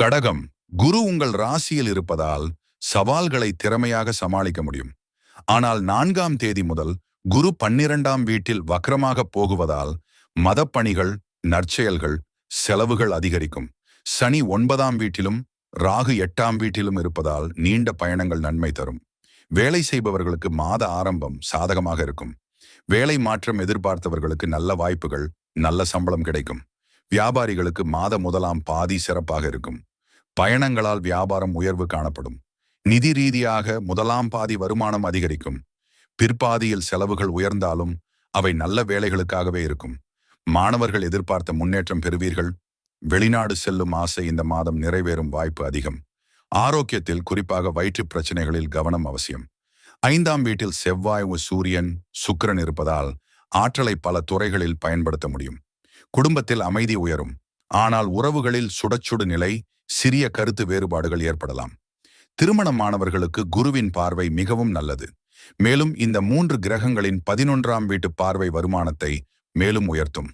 கடகம் குரு உங்கள் ராசியில் இருப்பதால் சவால்களை திறமையாக சமாளிக்க முடியும். ஆனால் நான்காம் தேதி முதல் குரு பன்னிரண்டாம் வீட்டில் வக்கரமாக போகுவதால் மதப்பணிகள் நற்செயல்கள் செலவுகள் அதிகரிக்கும். சனி ஒன்பதாம் வீட்டிலும் ராகு எட்டாம் வீட்டிலும் இருப்பதால் நீண்ட பயணங்கள் நன்மை தரும். வேலை செய்பவர்களுக்கு மாத ஆரம்பம் சாதகமாக இருக்கும். வேலை மாற்றம் எதிர்பார்த்தவர்களுக்கு நல்ல வாய்ப்புகள் நல்ல சம்பளம் கிடைக்கும். வியாபாரிகளுக்கு மாத முதலாம் பாதி சிறப்பாக இருக்கும். பயணங்களால் வியாபாரம் உயர்வு காணப்படும். நிதி ரீதியாக முதலாம் பாதி வருமானம் அதிகரிக்கும். பிற்பாதியில் செலவுகள் உயர்ந்தாலும் அவை நல்ல வேலைகளுக்காகவே இருக்கும். மாணவர்கள் எதிர்பார்த்த முன்னேற்றம் பெறுவீர்கள். வெளிநாடு செல்லும் ஆசை இந்த மாதம் நிறைவேறும் வாய்ப்பு அதிகம். ஆரோக்கியத்தில் குறிப்பாக வயிற்று பிரச்சனைகளில் கவனம் அவசியம். ஐந்தாம் வீட்டில் செவ்வாய் சூரியன் சுக்கிரன் இருப்பதால் ஆற்றலை பல துறைகளில் பயன்படுத்த முடியும். குடும்பத்தில் அமைதி உயரும். ஆனால் உறவுகளில் சுடச்சுடு நிலை சிறிய கருத்து வேறுபாடுகள் ஏற்படலாம். திருமணமானவர்களுக்கு குருவின் பார்வை மிகவும் நல்லது. மேலும் இந்த மூன்று கிரகங்களின் பதினொன்றாம் வீட்டு பார்வை வருமானத்தை மேலும் உயர்த்தும்.